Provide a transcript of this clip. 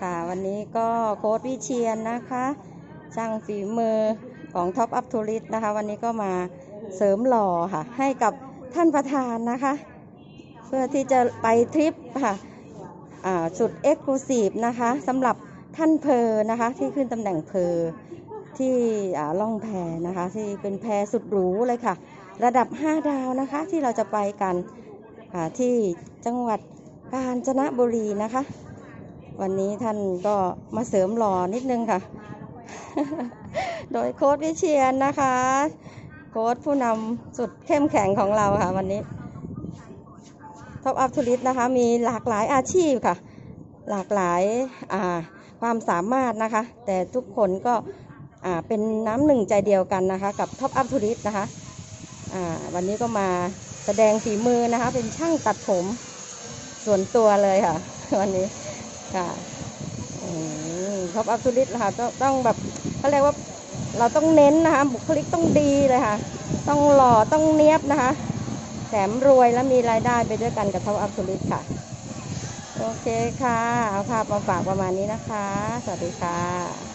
ค่ะ วันนี้ก็โค้ดวิเชียนนะคะช่างฝีมือของท็อปอัพทูริสนะคะ วันนี้ก็มาเสริมหล่อค่ะ ให้กับท่านประธานนะคะ เพื่อที่จะไปทริปค่ะสุดเอ็กซ์คลูซีฟนะคะสำหรับท่านเพอนะคะ ที่ขึ้นตำแหน่งเพอที่ล่องแพนะคะ ที่เป็นแพสุดหรูเลยค่ะ ระดับ 5 ดาวนะคะที่เราจะไปกันที่จังหวัดกาญจนบุรีนะคะ วันนี้ท่านก็มาเสริมหล่อนิดนึงค่ะ โดยโค้ดวิเชียนนะคะ โค้ดผู้นำสุดเข้มแข็งของเราค่ะ วันนี้ท็อปอัพทูริสนะคะ มีหลากหลายอาชีพค่ะ หลากหลายาความสามารถนะคะ แต่ทุกคนก็เป็นน้ำหนึ่งใจเดียวกันนะคะ กับท็อปอัพทูริสนะคะวันนี้ก็มาแสดงฝีมือนะคะ เป็นช่างตัดผมส่วนตัวเลยค่ะ วันนี้ ค่ะท็อปอัพทูริสค่ะต้องแบบเขาเรียกว่าเราต้องเน้นนะคะ บุคลิกต้องดีเลยค่ะ ต้องหล่อต้องเนียบนะคะแถมรวยและมีรายได้ไปด้วยกันกับท็อปอัพทูริสค่ะ โอเคค่ะ เอาภาพมาฝากประมาณนี้นะคะ สวัสดีค่ะ